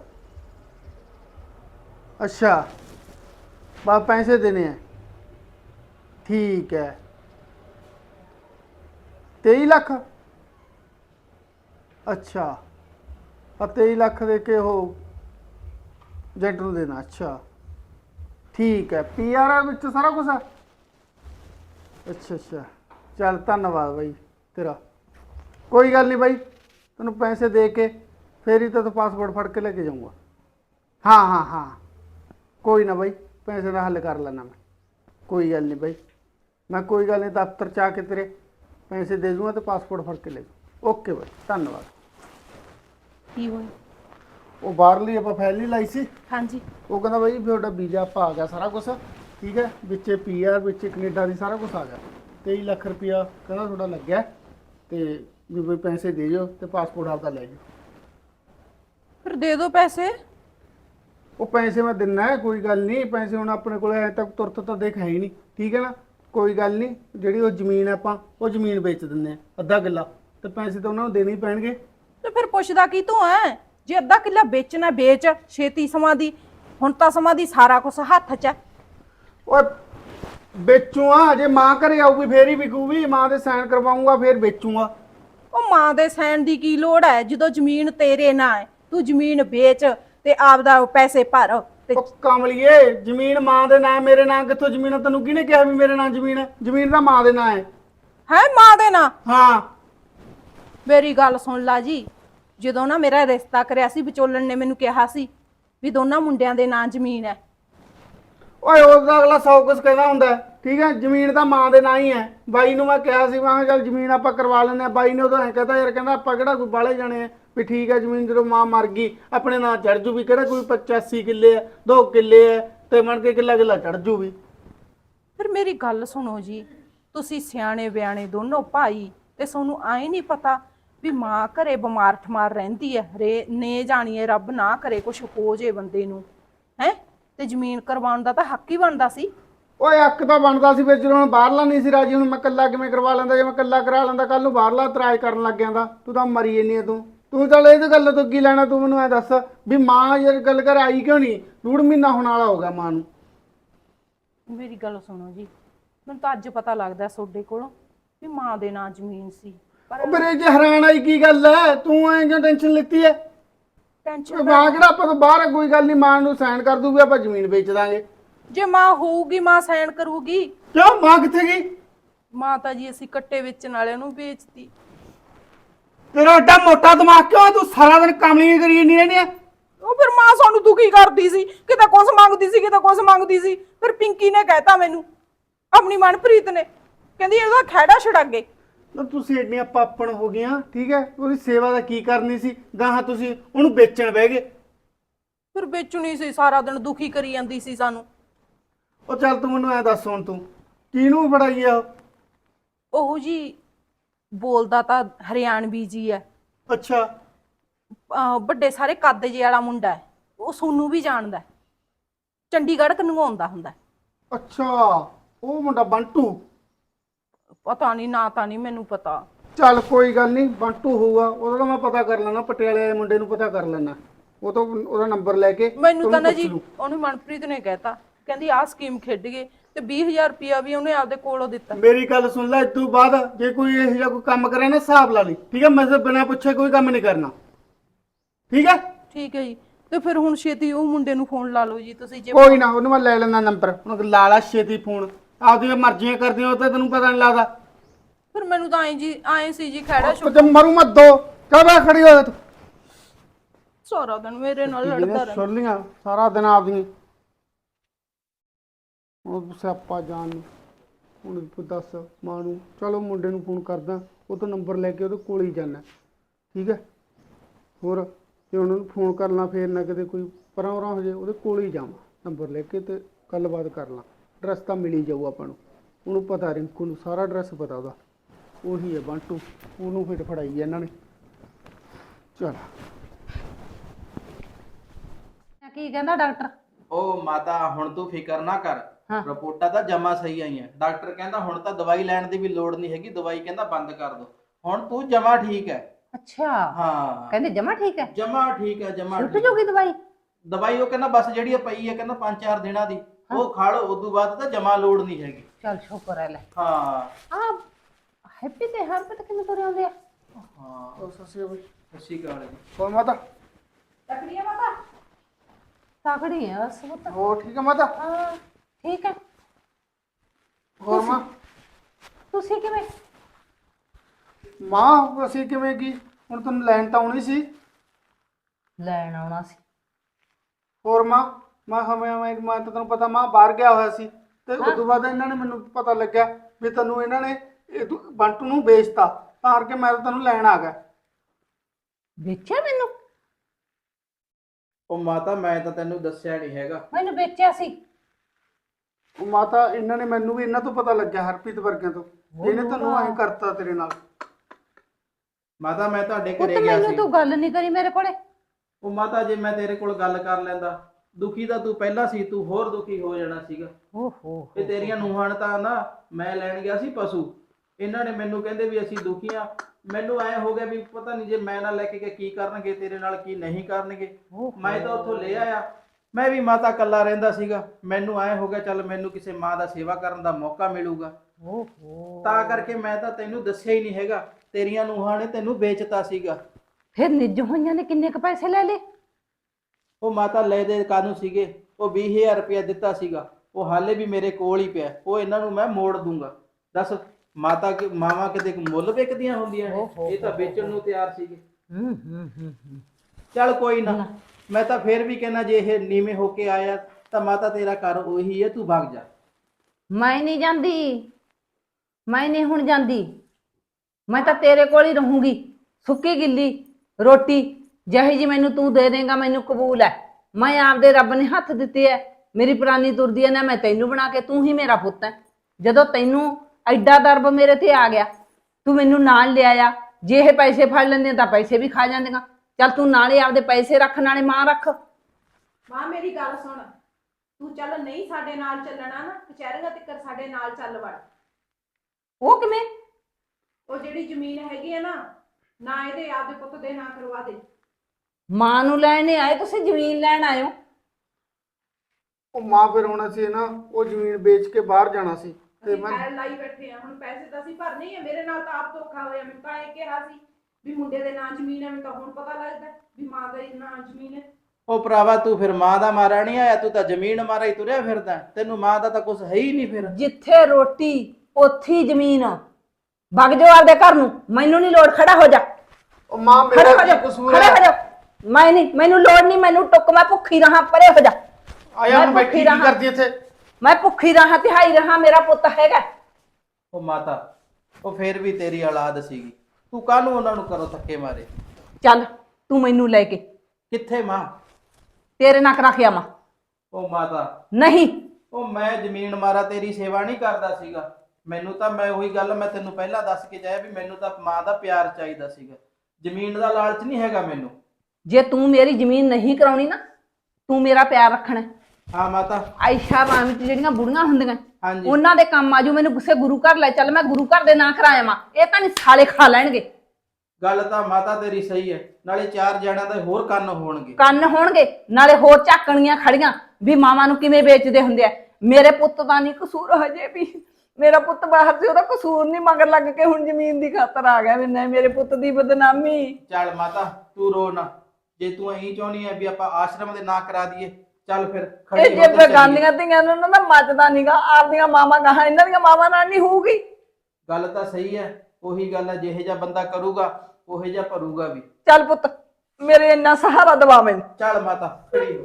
ਅੱਛਾ। ਬਾ ਪੈਸੇ ਦੇਣੇ ਹੈ ਠੀਕ ਹੈ। 23 ਲੱਖ? ਅੱਛਾ। ਆ 23 ਲੱਖ ਦੇ ਕੇ ਉਹ ਜੱਟ ਨੂੰ ਦੇਣਾ। ਅੱਛਾ। ਠੀਕ ਹੈ। ਪੀਆਰ ਵਿੱਚ ਸਾਰਾ ਕੁਝ ਆ ਅੱਛਾ ਅੱਛਾ। ਚੱਲ ਧੰਨਵਾਦ ਬਾਈ ਤੇਰਾ। ਕੋਈ ਗੱਲ ਨਹੀਂ ਬਾਈ। ਤੈਨੂੰ ਪੈਸੇ ਦੇ ਕੇ ਫੇਰ ਹੀ ਤਾਂ ਤੂੰ ਪਾਸਪੋਰਟ ਫੜ ਕੇ ਲੈ ਕੇ ਜਾਊਂਗਾ। ਹਾਂ ਹਾਂ ਹਾਂ। ਕੋਈ ਨਾ ਬਾਈ ਪੈਸੇ ਦਾ ਹੱਲ ਕਰ ਲੈਣਾ ਮੈਂ। ਕੋਈ ਗੱਲ ਨਹੀਂ ਬਾਈ। ਮੈਂ ਕੋਈ ਗੱਲ ਨਹੀਂ ਦਫ਼ਤਰ ਚ ਆ ਕੇ ਤੇਰੇ ਪੈਸੇ ਦੇ ਦੂੰਗਾ ਤੇ ਪਾਸਪੋਰਟ ਫੜ ਕੇ ਲੈ ਜਾਊਂ। ਓਕੇ ਬਾਈ ਧੰਨਵਾਦ। ਕੀ ਹੋਇਆ? ਉਹ ਬਾਹਰਲੀ ਆਪਾਂ ਫਾਈਲ ਨਹੀਂ ਲਾਈ ਸੀ? ਹਾਂਜੀ। ਉਹ ਕਹਿੰਦਾ ਬਾਈ ਵੀ ਤੁਹਾਡਾ ਵੀਜ਼ਾ ਆਪਾਂ ਆ ਗਿਆ ਸਾਰਾ ਕੁਝ ਠੀਕ ਹੈ ਵਿੱਚੇ ਪੀਆਰ ਵਿੱਚ ਕੈਨੇਡਾ ਦੀ ਸਾਰਾ ਕੁਝ ਆ ਗਿਆ। 23 ਲੱਖ ਰੁਪਇਆ ਕਹਿੰਦਾ ਤੁਹਾਡਾ ਲੱਗਿਆ। ਤੇ ਵੀ ਬਈ ਪੈਸੇ ਦੇ ਦਿਓ ਤੇ ਪਾਸਪੋਰਟ ਆਪਦਾ ਲੈ ਜਾਓ। ਫਿਰ ਦੇ ਦਿਓ ਪੈਸੇ। ਉਹ ਪੈਸੇ ਮੈਂ ਦਿੰਨਾ ਹੈ ਕੋਈ ਗੱਲ ਨਹੀਂ ਪੈਸੇ ਹੁਣ ਆਪਣੇ ਕੋਲ ਐ ਤੱਕ ਤੁਰਤ ਤਾਂ ਦੇਖ ਹੈ ਹੀ ਨਹੀਂ ਠੀਕ ਹੈ ਨਾ? ਕੋਈ ਗੱਲ ਨਹੀਂ ਜਿਹੜੀ ਉਹ ਜ਼ਮੀਨ ਆਪਾਂ ਉਹ ਜ਼ਮੀਨ ਵੇਚ ਦਿੰਦੇ ਆ ਅੱਧਾ ਕਿੱਲਾ ਤੇ ਪੈਸੇ ਤਾਂ ਉਹਨਾਂ ਨੂੰ ਦੇਣੇ ਹੀ ਪੈਣਗੇ। ਤੇ ਫਿਰ ਪੁੱਛਦਾ ਕੀ ਤੂੰ ਐ ਜੇ ਅੱਧਾ ਕਿੱਲਾ ਵੇਚਣਾ ਵੇਚ ਛੇਤੀ ਸਮਾਂ ਦੀ ਹੁਣ ਤਾਂ ਸਮਾਂ ਦੀ ਸਾਰਾ ਕੁਝ ਹੱਥ 'ਚ ਹੈ। ਓਏ ਵੇਚੂ ਆ ਜੇ ਮਾਂ ਘਰੇ ਆਊਗੀ ਫੇਰ ਹੀ ਵਿਕੂਗੀ ਮਾਂ ਦੇ ਸਾਈਨ ਕਰਵਾਉਂਗਾ ਫੇਰ ਵੇਚੂਗਾ। ਉਹ ਮਾਂ ਦੇ ਸੈਨ ਦੀ ਕੀ ਲੋੜ ਹੈ? ਜਦੋਂ ਜ਼ਮੀਨ ਤੇਰੇ ਨਾਂ ਹੈ ਤੂੰ ਜ਼ਮੀਨ ਵੇਚ ਤੇ ਆਪਦਾ ਪੈਸੇ ਭਰ ਤੇ ਉਹ ਕਮਲੀਏ ਜ਼ਮੀਨ ਮਾਂ ਦੇ ਨਾਂ ਮੇਰੇ ਨਾਂ ਕਿੱਥੋਂ ਜ਼ਮੀਨ ਆ? ਤੈਨੂੰ ਕਿਹਨੇ ਕਿਹਾ ਵੀ ਮੇਰੇ ਨਾਂ ਜ਼ਮੀਨ ਹੈ? ਜ਼ਮੀਨ ਤਾਂ ਮਾਂ ਦੇ ਨਾਂ ਹੈ। ਹੈ ਮਾਂ ਦੇ ਨਾਂ? ਹਾਂ। ਮੇਰੀ ਗੱਲ ਸੁਣ ਲਾ ਜੀ। ਜਦੋਂ ਨਾ ਮੇਰਾ ਰਿਸ਼ਤਾ ਕਰਿਆ ਸੀ ਵਿਚੋਲਣ ਨੇ ਮੈਨੂੰ ਕਿਹਾ ਸੀ ਵੀ ਦੋਨਾਂ ਮੁੰਡਿਆਂ ਦੇ ਨਾਂ ਜ਼ਮੀਨ ਹੈ। ਓਏ ਉਹਦਾ ਅਗਲਾ ਸੌ ਕੁਛ ਕਹਿੰਦਾ ਹੁੰਦਾ ਹੈ, ਠੀਕ ਹੈ ਜ਼ਮੀਨ ਤਾਂ ਮਾਂ ਦੇ ਨਾਂ ਹੀ ਹੈ। ਬਾਈ ਨੂੰ ਮੈਂ ਕਿਹਾ ਸੀ ਮੈਂ ਕਿਹਾ ਚੱਲ ਜ਼ਮੀਨ ਆਪਾਂ ਕਰਵਾ ਲੈਂਦੇ ਆ ਬਾਈ ਨੇ ਉਦੋਂ ਐ ਕਹਤਾ ਯਾਰ ਕਹਿੰਦਾ ਆਪਾਂ ਕਿਹੜਾ ਕੋਈ ਬਾਲੇ ਜਾਣੇ ਆ ਵੀ ਠੀਕ ਹੈ ਜ਼ਮੀਨ ਜਦੋਂ ਮਾਂ ਮਰ ਗਈ ਆਪਣੇ ਨਾਂ ਚੜ ਜੂ ਵੀ ਕਿਹੜਾ ਕੋਈ 85 ਕਿੱਲੇ ਆ 2 ਕਿੱਲੇ ਆ ਤੇ ਮਣ ਕੇ ਕਿੱਲਾ ਕਿੱਲਾ ਚੜ ਜੂ ਵੀ ਫਿਰ ਮੇਰੀ ਗੱਲ ਸੁਣੋ ਜੀ ਤੁਸੀਂ ਸਿਆਣੇ ਬਿਆਣੇ ਦੋਨੋਂ ਭਾਈ ਤੇ ਤੁਹਾਨੂੰ ਆਏ ਨਹੀਂ ਪਤਾ ਵੀ ਮਾਂ ਘਰੇ ਬਿਮਾਰ ਠਮਾਰ ਰਹਿੰਦੀ ਹੈ ਰੇ ਨੇ ਜਾਣੀਏ ਰੱਬ ਨਾ ਕਰੇ ਕੁਛ ਹੋ ਜੇ ਬੰਦੇ ਨੂੰ ਹੈ? ਤੇ ਜ਼ਮੀਨ ਕਰਵਾਉਣ ਦਾ ਤਾਂ ਹੱਕ ਹੀ ਬਣਦਾ ਸੀ। ਓਏ ਅੱਕ ਤਾਂ ਬਣਦਾ ਸੀ ਫਿਰ ਜਦੋਂ ਹੁਣ ਬਾਹਰਲਾ ਨਹੀਂ ਸੀ ਰਾਜੀ ਹੁਣ ਮੈਂ ਕੱਲਾ ਕਿਵੇਂ ਕਰਵਾ ਲੈਂਦਾ? ਜੇ ਮੈਂ ਕੱਲਾ ਕਰਾ ਲੈਂਦਾ ਕੱਲ ਨੂੰ ਬਾਹਰਲਾ ਇਤਰਾਜ਼ ਕਰਨ ਲੱਗ ਜਾਂਦਾ। ਤੂੰ ਤਾਂ ਮਰੀ ਜੰਨੀ ਤੂੰ। ਤੂੰ ਚੱਲ ਇਹਦੇ ਗੱਲ ਤੋਂ ਕੀ ਲੈਣਾ ਤੂੰ ਮੈਨੂੰ ਐ ਦੱਸ ਵੀ ਮਾਂ ਯਾਰ ਗੱਲ ਕਰ ਆਈ ਕਿਉਂ ਨਹੀਂ? ਡੂੜ ਮਹੀਨਾ ਹੋਣ ਵਾਲਾ ਹੋ ਗਿਆ ਮਾਂ ਨੂੰ। ਮੇਰੀ ਗੱਲ ਸੁਣੋ ਜੀ ਮੈਨੂੰ ਤਾਂ ਅੱਜ ਪਤਾ ਲੱਗਦਾ ਤੁਹਾਡੇ ਕੋਲੋਂ ਵੀ ਮਾਂ ਦੇ ਨਾਂ ਜ਼ਮੀਨ ਸੀ। ਪਰ ਉਹ ਮੇਰੇ ਜੇ ਹੈਰਾਨ ਆਈ ਕੀ ਗੱਲ ਐ? ਤੂੰ ਐਂ ਕਿਉਂ ਟੈਨਸ਼ਨ ਲਿੱਤੀ ਐ? ਟੈਨਸ਼ਨ ਮਾਂ ਕਿਹੜਾ ਆਪਾਂ ਤੋਂ ਬਾਹਰ ਹੈ ਕੋਈ ਗੱਲ ਨਹੀਂ ਮਾਂ ਨੂੰ ਸਾਈਨ ਕਰ ਦੂਗੀ ਆਪਾਂ ਜ਼ਮੀਨ ਵੇਚ ਦਾਂਗੇ। ਜੇ ਮਾਂ ਹੋਊਗੀ ਮਾਂ ਸਾਈਨ ਕਰੂਗੀ। ਕਿਉਂ? ਮਾਂ ਕਿੱਥੇ ਗਈ? ਮਾਂ ਤਾਂ ਜੀ ਅਸੀਂ ਕੱਟੇ ਵੇਚਣ ਵਾਲਿਆਂ ਨੂੰ ਵੇਚਤੀ। ਤੇਰਾ ਏਡਾ ਮੋਟਾ ਦਿਮਾਗ ਕਿਉਂ? ਤੂੰ ਸਾਰਾ ਦਿਨ ਕਾਮਲੀਆਂ ਕਰੀ ਜਾਂਦੀ ਰਹਿੰਦੀ ਐ ਉਹ ਫਿਰ ਮਾਂ ਸਾਨੂੰ ਦੁਖੀ ਕਰਦੀ ਸੀ? ਕਿਤੇ ਕੁਝ ਮੰਗਦੀ ਸੀ ਕਿਤੇ ਕੁਝ ਮੰਗਦੀ ਸੀ। ਫਿਰ ਪਿੰਕੀ ਨੇ ਕਹਿਤਾ ਮੈਨੂੰ ਆਪਣੀ ਮਨਪ੍ਰੀਤ ਨੇ। ਕਹਿੰਦੀ ਇਹਦਾ ਖਹਿੜਾ ਛੜਾਗੇ ਤਾਂ ਤੁਸੀਂ ਏਡੀਆਂ ਪਾਪਣ ਹੋ ਗਈਆਂ ਠੀਕ ਹੈ? ਉਹਦੀ ਸੇਵਾ ਦਾ ਕੀ ਕਰਨੀ ਸੀ? ਗਾਹਾਂ ਤੁਸੀਂ ਉਹਨੂੰ ਵੇਚਣ ਬਹਿ ਗਏ। ਫਿਰ ਵੇਚਣੀ ਸੀ ਸਾਰਾ ਦਿਨ ਦੁਖੀ ਕਰੀ ਜਾਂਦੀ ਸੀ ਸਾਨੂੰ। ਉਹ ਚੱਲ ਤੂੰ ਮੈਨੂੰ ਐ ਦੱਸ ਹੁਣ ਤੂੰ ਕਿਹਨੂੰ ਫੜਾਈ ਆ ਉਹ? ਉਹ ਜੀ ਬੋਲਦਾ ਤਾਂ ਹਰਿਆਣਵੀ ਜੀ ਹੈ। ਅੱਛਾ। ਅਹ ਵੱਡੇ ਸਾਰੇ ਕੱਦ ਜੇ ਵਾਲਾ ਮੁੰਡਾ ਹੈ ਉਹ ਸੋਨੂੰ ਵੀ ਜਾਣਦਾ ਹੈ। ਚੰਡੀਗੜ੍ਹ ਕਨਵਾਉਂਦਾ ਹੁੰਦਾ ਹੈ। ਅੱਛਾ ਉਹ ਮੁੰਡਾ ਬੰਟੂ? ਪਤਾ ਨਹੀਂ ਨਾ ਤਾਂ ਨਹੀਂ ਮੈਨੂੰ ਪਤਾ। ਚੱਲ ਕੋਈ ਗੱਲ ਨਹੀਂ ਬੰਟੂ ਹੋਊਗਾ ਉਹਦਾ ਤਾਂ ਮੈਂ ਪਤਾ ਕਰ ਲੈਣਾ ਪਟਿਆਲੇ ਵਾਲੇ ਮੁੰਡੇ ਨੂੰ ਪਤਾ ਕਰ ਲੈਣਾ। ਉਹ ਤੋਂ ਉਹਦਾ ਨੰਬਰ ਲੈ ਕੇ ਮੈਨੂੰ ਤਾਂ ਨਾ ਜੀ ਲੂੰ। ਉਹਨੂੰ ਮਨਪ੍ਰੀਤ ਨੇ ਕਹਿਤਾ ਕਹਿੰਦੀ ਆਹ ਸਕੀਮ ਖੇਡ ਗਏ ਤੇ 20000 ਰੁਪਇਆ ਵੀ ਉਹਨੇ ਆਪਦੇ ਕੋਲੋਂ ਦਿੱਤਾ। ਮੇਰੀ ਗੱਲ ਸੁਣ ਲੈ ਇਸ ਤੋਂ ਬਾਅਦ ਜੇ ਕੋਈ ਇਹੋ ਜਿਹਾ ਕੋਈ ਕੰਮ ਕਰੇ ਨਾ ਹਿਸਾਬ ਲਾ ਲਈ। ਠੀਕ ਹੈ ਮੈਂ ਤਾਂ ਬਿਨਾਂ ਪੁੱਛੇ ਕੋਈ ਕੰਮ ਨਹੀਂ ਕਰਨਾ। ਠੀਕ ਹੈ? ਠੀਕ ਹੈ ਜੀ ਤੇ ਫਿਰ ਹੁਣ ਛੇਤੀ ਉਹ ਮੁੰਡੇ ਨੂੰ ਫੋਨ ਲਾ ਲਓ ਜੀ ਤੁਸੀਂ ਜੇ ਕੋਈ ਨਾ ਉਹਨੂੰ ਮੈਂ ਲੈ ਲੈਣਾ ਨੰਬਰ। ਉਹਨੂੰ ਲਾਲਾ ਛੇਤੀ ਫੋਨ ਆਪਦੀਆਂ ਮਰਜ਼ੀਆਂ ਕਰਦੀਆਂ ਉਹ ਤਾਂ ਤੈਨੂੰ ਪਤਾ ਨਹੀਂ ਲੱਗਦਾ। ਫਿਰ ਮੈਨੂੰ ਤਾਂ ਐਂ ਜੀ ਐਂ ਸੀ ਜੀ ਖੜਾ ਤੇ ਮਰੂ ਮੈਂ ਦੋ ਕਬਾ ਖੜੀ ਹੋਇਆ ਤੂੰ? ਸਾਰਾ ਦਿਨ ਮੇਰੇ ਨਾਲ ਲੜਦਾ ਰਹਿੰਦਾ। ਸੁਰਲੀਆਂ ਸਾਰਾ ਦਿਨ ਆਪਦੀਆਂ। ਉਹ ਸਿਆਪਾ ਜਾਣ ਨੂੰ। ਹੁਣ ਤੂੰ ਦੱਸ ਮਾਂ ਨੂੰ ਚਲੋ ਮੁੰਡੇ ਨੂੰ ਫੋਨ ਕਰਦਾ ਉਹ ਤੋਂ ਨੰਬਰ ਲੈ ਕੇ ਉਹਦੇ ਕੋਲ ਹੀ ਜਾਣਾ ਠੀਕ ਹੈ? ਹੋਰ ਤੇ ਉਹਨਾਂ ਨੂੰ ਫੋਨ ਕਰਨਾ ਫੇਰ ਨਾ ਕਿਤੇ ਕੋਈ ਪਰਾਂ ਉਰਾਂ ਹੋ ਜੇ ਉਹਦੇ ਕੋਲ ਹੀ ਜਾਵਾਂ। ਨੰਬਰ ਲੈ ਕੇ ਤੇ ਗੱਲਬਾਤ ਕਰ ਲਾਂ। ਐਡਰੈਸ ਤਾਂ ਮਿਲ ਹੀ ਜਾਊ ਆਪਾਂ ਨੂੰ। ਉਹਨੂੰ ਪਤਾ ਰਿੰਕੂ ਨੂੰ ਸਾਰਾ ਐਡਰੈਸ ਪਤਾ ਉਹਦਾ। ਉਹੀ ਹੈ ਬੰਟੂ ਉਹਨੂੰ ਫਿਰ ਫੜਾਈ ਇਹਨਾਂ ਨੇ। ਚਲ। ਕੀ ਕਹਿੰਦਾ ਡਾਕਟਰ? ਉਹ ਮਾਤਾ ਹੁਣ ਤੂੰ ਫਿਕਰ ਨਾ ਕਰ। ਰਿਪੋਰਟਾਂ ਤਾਂ ਜਮਾ ਸਹੀ ਆਈਆਂ। ਡਾਕਟਰ ਕਹਿੰਦਾ ਹੁਣ ਤਾਂ ਦਵਾਈ ਲੈਣ ਦੀ ਵੀ ਲੋੜ ਨਹੀਂ ਹੈਗੀ ਦਵਾਈ ਕਹਿੰਦਾ ਬੰਦ ਕਰ ਦੋ। ਹੁਣ ਤੂੰ ਜਮਾ ਠੀਕ ਹੈ। ਅੱਛਾ। ਹਾਂ। ਕਹਿੰਦੇ ਜਮਾ ਠੀਕ ਹੈ? ਜਮਾ ਠੀਕ ਹੈ ਜਮਾ ਠੀਕ ਜੂਗੀ ਦਵਾਈ? ਦਵਾਈ ਉਹ ਕਹਿੰਦਾ ਬਸ ਜਿਹੜੀ ਪਈ ਹੈ ਕਹਿੰਦਾ 5-4 ਦਿਨਾਂ ਦੀ। ਉਹ ਖਾ ਲਓ ਉਦੋਂ ਬਾਅਦ ਤਾਂ ਜਮਾ ਲੋੜ ਨਹੀਂ ਹੈਗੀ। ਚੱਲ ਸ਼ੁਕਰ ਹੈ ਲੈ। ਹਾਂ। ਆ ਹੈਪੀ ਤੇ ਹਰਪਤ ਕਿੰਨੇ ਤੁਰੇ ਆਉਂਦੇ ਆ? ਹਾਂ। ਉਹ ਸਸੇ ਬਈ। ਸੱਚੀ ਗੱਲ ਜੀ। ਹੋਰ ਮਾਤਾ? ਤਕੜੀਆਂ ਬਾਬਾ ਤਾਕੜੀ ਆ ਬਸ ਪੁੱਤ। ਹੋਰ ਠੀਕ ਹੈ ਮਾਤਾ? ਹਾਂ ਠੀਕ ਹੈ ਹੋਰ ਮਾਂ? ਤੁਸੀਂ ਕਿਵੇਂ? ਮਾਂ ਅਸੀਂ ਕਿਵੇਂ ਕੀ? ਹੁਣ ਤੈਨੂੰ ਲੈਣ ਤਾਂ ਆਉਣੀ ਸੀ। ਲੈਣ ਆਉਣਾ ਸੀ। ਹੋਰ ਮਾਂ? ਮੈਂ ਹਮੇ ਮੈਂ ਮੈਂ ਤਾਂ ਤੈਨੂੰ ਪਤਾ ਮਾਂ ਬਾਹਰ ਗਿਆ ਹੋਇਆ ਸੀ ਤੇ ਉਸ ਤੋਂ ਬਾਅਦ ਇਹਨਾਂ ਨੇ ਮੈਨੂੰ ਪਤਾ ਲੱਗਿਆ ਵੀ ਤੈਨੂੰ ਇਹਨਾਂ ਨੇ ਇਹ ਤੂੰ ਬੰਟੂ ਨੂੰ ਵੇਚਤਾ ਤਾਂ ਕਰਕੇ ਮੈਂ ਤਾਂ ਤੈਨੂੰ ਲੈਣ ਆ ਗਿਆ। ਵੇਚਿਆ ਮੈਨੂੰ? ਉਹ ਮਾਤਾ ਮੈਂ ਤਾਂ ਤੈਨੂੰ ਦੱਸਿਆ ਨਹੀਂ ਹੈਗਾ। ਮੈਨੂੰ ਵੇਚਿਆ ਸੀ। ਉਹ ਮਾਤਾ ਇਹਨਾਂ ਨੇ ਮੈਨੂੰ ਵੀ ਇਹਨਾਂ ਤੋਂ ਪਤਾ ਲੱਗਿਆ ਹਰਪ੍ਰੀਤ ਵਰਗਿਆਂ ਤੋਂ। ਇਹਨੇ ਤੈਨੂੰ ਐਂ ਕਰਤਾ ਤੇਰੇ ਨਾਲ। ਮਾਤਾ ਮੈਂ ਤੁਹਾਡੇ ਪੁੱਤ ਘਰੇ ਗਿਆ ਮੈਨੂੰ ਸੀ। ਤੂੰ ਗੱਲ ਨਹੀਂ ਕਰੀ ਮੇਰੇ ਕੋਲੇ। ਉਹ ਮਾਤਾ ਜੇ ਮੈਂ ਤੇਰੇ ਕੋਲ ਗੱਲ ਕਰ ਲੈਂਦਾ ਦੁਖੀ ਤਾਂ ਤੂੰ ਪਹਿਲਾਂ ਸੀ ਤੂੰ ਹੋਰ ਦੁਖੀ ਹੋ ਜਾਣਾ ਸੀਗਾ। ਓਹੋ ਇਹ ਤੇਰੀਆਂ ਨੂੰਹਾਂ ਨੇ ਤਾਂ ਨਾ ਮੈਂ ਲੈਣ ਗਿਆ ਸੀ ਪਸ਼ੂ। ਇਹਨਾਂ ਨੇ ਮੈਨੂੰ ਕਹਿੰਦੇ ਵੀ ਅਸੀਂ ਦੁਖੀ ਆ। ਮੈਨੂੰ ਐ ਹੋ ਗਿਆ ਵੀ ਪਤਾ ਨਹੀਂ ਜੇ ਮੈਂ ਨਾ ਲੈ ਕੇ ਕੀ ਕਰਨਗੇ ਤੇਰੇ ਨਾਲ ਕੀ ਨਹੀਂ ਕਰਨਗੇ। ਮੈਂ ਤਾਂ ਉੱਥੋਂ ਲੈ ਆਇਆ। ਮੈਂ ਵੀ ਮਾਤਾ ਕੱਲਾ ਰਹਿੰਦਾ ਸੀਗਾ। ਮੈਨੂੰ ਐ ਹੋ ਗਿਆ ਚੱਲ ਮੈਨੂੰ ਕਿਸੇ ਮਾਂ ਦਾ ਸੇਵਾ ਕਰਨ ਦਾ ਮੌਕਾ ਮਿਲੂਗਾ। ਓਹੋ ਤਾਂ ਕਰਕੇ ਮੈਂ ਤਾਂ ਤੈਨੂੰ ਦੱਸਿਆ ਹੀ ਨਹੀਂ ਹੈਗਾ। ਤੇਰੀਆਂ ਨੂੰਹਾਂ ਨੇ ਤੈਨੂੰ ਵੇਚਤਾ ਸੀਗਾ। ਫਿਰ ਨਿੱਜ ਹੋਈਆਂ ਨੇ ਕਿੰਨੇ ਕ ਪੈਸੇ ਲੈ ਲਏ? ਉਹ ਮਾਤਾ ਲੈ ਦੇ ਕਾਨੂੰ ਸੀਗੇ? ਉਹ 20000 ਰੁਪਇਆ ਦਿੱਤਾ ਸੀਗਾ। ਉਹ ਹਾਲੇ ਵੀ ਮੇਰੇ ਕੋਲ ਹੀ ਪਿਆ। ਉਹ ਇਹਨਾਂ ਨੂੰ ਮੈਂ ਮੋੜ ਦੂੰਗਾ। ਦੱਸ ਮਾਤਾ ਕਿ ਮਾਵਾ ਕਿਤੇ ਮੁੱਲ ਵਿਕਦੀਆਂ ਹੁੰਦੀਆਂ ਨੇ? ਇਹ ਤਾਂ ਵੇਚਣ ਨੂੰ ਤਿਆਰ ਸੀਗੇ। ਹੂੰ ਹੂੰ ਹੂੰ ਚੱਲ ਕੋਈ ਨਾ। ਮੈਂ ਤਾਂ ਫੇਰ ਵੀ ਕਹਿੰਦਾ ਜੇ ਇਹ ਨੀਵੇਂ ਹੋ ਕੇ ਆਇਆ ਤਾਂ ਮਾਤਾ ਤੇਰਾ ਘਰ ਉਹੀ ਹੈ ਤੂੰ ਭੱਗ ਜਾ। ਮੈਂ ਨਹੀਂ ਜਾਂਦੀ। ਮੈਂ ਨਹੀਂ ਹੁਣ ਜਾਂਦੀ। ਮੈਂ ਤਾਂ ਤੇਰੇ ਕੋਲ ਹੀ ਰਹੂੰਗੀ। ਸੁੱਕੀ ਗਿੱਲੀ ਰੋਟੀ। ਜਿਹੀ ਜੀ ਮੈਨੂੰ ਤੂੰ ਦੇ ਦੇਂਗਾ ਮੈਨੂੰ ਕਬੂਲ ਹੈ ਮੈਂ ਆਪਦੇ ਰੱਬ ਨੇ ਹੱਥ ਦਿੱਤੇ ਐ। ਮੇਰੀ ਪ੍ਰਾਨੀ ਤੁਰਦੀ ਐ ਨਾ ਮੈਂ ਤੈਨੂੰ ਬਣਾ ਕੇ ਤੂੰ ਹੀ ਮੇਰਾ ਪੁੱਤ ਹੈ ਜਦੋਂ ਤੈਨੂੰ ਐਡਾ ਦਰਬ ਮੇਰੇ ਤੇ ਆ ਗਿਆ ਤੂੰ ਮੈਨੂੰ ਨਾਲ ਲਿਆਇਆ ਜੇ ਇਹ ਪੈਸੇ ਫੜ ਲੈਂਦੇ ਤਾਂ ਪੈਸੇ ਵੀ ਖਾ ਜਾਂਦੀਆਂ ਚੱਲ ਤੂੰ ਨਾਲੇ ਆਪਦੇ ਪੈਸੇ ਰੱਖ ਨਾਲੇ ਮਾਂ ਰੱਖ। ਮਾਂ ਮੇਰੀ ਗੱਲ ਸੁਣ। ਤੂੰ ਚੱਲ ਨਹੀਂ ਸਾਡੇ ਨਾਲ ਚੱਲਣਾ ਨਾ ਕਚਹਿਰੀਆਂ ਤੱਕ ਸਾਡੇ ਨਾਲ ਚੱਲ ਵੜ। ਉਹ ਕਿਵੇਂ? ਉਹ ਜਿਹੜੀ ਜ਼ਮੀਨ ਹੈਗੀ ਆ ਨਾ ਨਾ ਇਹਦੇ ਆਪਦੇ ਪੁੱਤ ਦੇ ਨਾਂ ਕਰਵਾ ਦੇ। ਮਾਂ ਨੂੰ ਲੈਣ ਨਹੀਂ ਆਏ ਤੁਸੀਂ ਜ਼ਮੀਨ ਲੈਣ ਆਇਓ। ਉਹ ਮਾਂ ਫਿਰ ਹੁਣ ਅਸੀਂ ਨਾ ਉਹ ਜ਼ਮੀਨ ਵੇਚ ਕੇ ਬਾਹਰ ਜਾਣਾ ਸੀ। ਤੇ ਮੈਂ ਲਾਈ ਬੈਠੇ ਆ ਹੁਣ ਪੈਸੇ ਤਾਂ ਅਸੀਂ ਭਰਨੇ ਹੀ ਆ ਮੇਰੇ ਨਾਲ ਤਾਂ ਆਪ ਧੋਖਾ ਹੋਇਆ ਮੈਨੂੰ ਤਾਂ ਇਹ ਕਿਹਾ ਸੀ ਵੀ ਮੁੰਡੇ ਦੇ ਨਾਂ ਜ਼ਮੀਨ ਹੈ ਮੈਨੂੰ ਤਾਂ ਹੁਣ ਪਤਾ ਲੱਗਦਾ ਵੀ ਮਾਂ ਦਾ ਹੀ ਨਾਂ ਜ਼ਮੀਨ ਹੈ ਉਹ ਭਰਾਵਾ ਤੂੰ ਫਿਰ ਮਾਂ ਦਾ ਮਾਰਾ ਨਹੀਂ ਆਇਆ ਤੂੰ ਤਾਂ ਜ਼ਮੀਨ ਮਾਰਾ ਹੀ ਤੁਰਿਆ ਫਿਰਦਾ। ਤੈਨੂੰ ਮਾਂ ਦਾ ਤਾਂ ਕੁਝ ਹੈ ਹੀ ਨਹੀਂ ਫਿਰ। ਜਿੱਥੇ ਰੋਟੀ ਉੱਥੇ ਹੀ ਜ਼ਮੀਨ ਵਗ ਜਾਓ ਆਪਦੇ ਘਰ ਨੂੰ ਮੈਨੂੰ ਨਹੀਂ ਲੋੜ ਖੜਾ ਹੋ ਜਾ। ਉਹ ਮਾਂ ਖੜੇ ਮੇਰਾ ਹੋ ਜਾ ਕੀ ਕਸੂਰ ਖੜੇ ਹੋ ਹੈ ਜਾ। ਮੈਂ ਨਹੀਂ ਮੈਨੂੰ ਲੋੜ ਨਹੀਂ ਮੈਨੂੰ ਟੁੱਕ ਮੈਂ ਭੁੱਖੀ ਰਹਾ ਪਰੇ ਹੋ ਜਾ। ਆਇਆ ਮੈਂ ਹੁਣ ਬੈਠੀ ਭੁੱਖੀ ਕੀ ਰਹਾਂ। ਕਰਦੀ ਇੱਥੇ? ਮੈਂ ਭੁੱਖੀ ਰਹਾ ਤਿਹਾਈ ਰਹਾ ਮੇਰਾ ਪੁੱਤ ਹੈਗਾ। ਉਹ ਮਾਤਾ ਉਹ ਫੇਰ ਵੀ ਤੇਰੀ ਔਲਾਦ ਸੀਗੀ। ਤੂੰ ਕਾਹਨੂੰ ਉਹਨਾਂ ਨੂੰ ਕਰੋ ਧੱਕੇ ਮਾਰੇ? ਚੱਲ ਤੂੰ ਮੈਨੂੰ ਲੈ ਕੇ। ਕਿੱਥੇ ਮਾਂ? ਤੇਰੇ ਨਾਲ ਰੱਖਿਆ ਮਾਂ। ਉਹ ਮਾਤਾ। ਨਹੀਂ। ਉਹ ਮੈਂ ਜ਼ਮੀਨ ਮਾਰਾ ਤੇਰੀ ਸੇਵਾ ਨਹੀਂ ਕਰਦਾ ਸੀਗਾ। ਮੈਨੂੰ ਤਾਂ ਮੈਂ ਉਹੀ ਗੱਲ ਮੈਂ ਤੈਨੂੰ ਪਹਿਲਾਂ ਦੱਸ ਕੇ ਜਾਇਆ ਵੀ ਮੈਨੂੰ ਤਾਂ ਮਾਂ ਦਾ ਪਿਆਰ ਚਾਹੀਦਾ ਸੀਗਾ। ਜ਼ਮੀਨ ਦਾ ਲਾਲਚ ਨਹੀਂ ਹੈਗਾ ਮੈਨੂੰ। ਜੇ ਤੂੰ ਮੇਰੀ ਜ਼ਮੀਨ ਨਹੀਂ ਕਰਾਉਣੀ ਨਾ ਤੂੰ ਮੇਰਾ ਪਿਆਰ ਰੱਖਣਾ ਹੈ। ਹਾਂ ਮਾਤਾ। ਆਇਸ਼ਾ ਰਾਮ ਵਿੱਚ ਜਿਹੜੀਆਂ ਬੁੜੀਆਂ ਹੁੰਦੀਆਂ ਹਾਂਜੀ। ਉਹਨਾਂ ਦੇ ਕੰਮ ਆਜੂ ਮੈਨੂੰ ਕਿਸੇ ਗੁਰੂ ਘਰ ਲੈ ਚੱਲ ਮੈਂ ਗੁਰੂ ਘਰ ਦੇ ਨਾਂ ਕਰਾਇਆ ਮਾਂ ਇਹ ਤਾਂ ਨਹੀਂ ਸਾਲੇ ਖਾ ਲੈਣਗੇ। ਗੱਲ ਤਾਂ ਮਾਤਾ ਤੇਰੀ ਸਹੀ ਹੈ ਨਾਲੇ ਚਾਰ ਜਣਿਆਂ ਦੇ ਹੋਰ ਕੰਨ ਹੋਣਗੇ। ਕੰਨ ਹੋਣਗੇ ਨਾਲੇ ਹੋਰ ਝਾਕਣੀਆਂ ਖੜੀਆਂ ਵੀ ਮਾਵਾਂ ਨੂੰ ਕਿਵੇਂ ਵੇਚਦੇ ਹੁੰਦੇ ਆ। ਮੇਰੇ ਪੁੱਤ ਦਾ ਨਹੀਂ ਕਸੂਰ ਹਜੇ ਵੀ ਮੇਰਾ ਪੁੱਤ ਬਾਹਰ ਸੀ ਉਹਦਾ ਕਸੂਰ ਨਹੀਂ ਮਗਰ ਲੱਗ ਕੇ ਹੁਣ ਜ਼ਮੀਨ ਦੀ ਖਾਤਰ ਆ ਗਿਆ ਵੀ ਨਹੀਂ ਮੇਰੇ ਪੁੱਤ ਦੀ ਬਦਨਾਮੀ। ਚੱਲ ਮਾਤਾ ਤੂੰ ਰੋ ਨਾ। ਜੇ ਤੂੰ ਐਂ ਚਾਹੁੰਦੀ ਐ ਵੀ ਆਪਾਂ ਆਸ਼ਰਮ ਦੇ ਨਾਂ ਕਰਾ ਦਈਏ ਚੱਲ ਫਿਰ ਖੜੀ ਇਹ ਹੋ ਜੇ ਤੇ ਚੱਲੀਏ। ਬੇਗਾਨੀਆਂ ਧੀਆਂ ਨੂੰ ਨਾ ਮੱਚਦਾ ਨਹੀਂਗਾ ਆਪਦੀਆਂ ਮਾਵਾਂ ਗਾਹਾਂ ਇਹਨਾਂ ਦੀਆਂ ਮਾਵਾਂ ਨਾਲ ਨਹੀਂ ਹੋਊਗੀ। ਗੱਲ ਤਾਂ ਸਹੀ ਐ ਉਹੀ ਗੱਲ ਐ ਜਿਹੇ ਜਿਹਾ ਬੰਦਾ ਕਰੂਗਾ ਉਹੇ ਜਿਹਾ ਭਰੂਗਾ ਵੀ। ਚੱਲ ਪੁੱਤ ਮੇਰੇ ਇੰਨਾ ਸਹਾਰਾ ਦਵਾ ਮੈਨੂੰ। ਚੱਲ ਮਾਤਾ ਖੜੀ ਹੋ।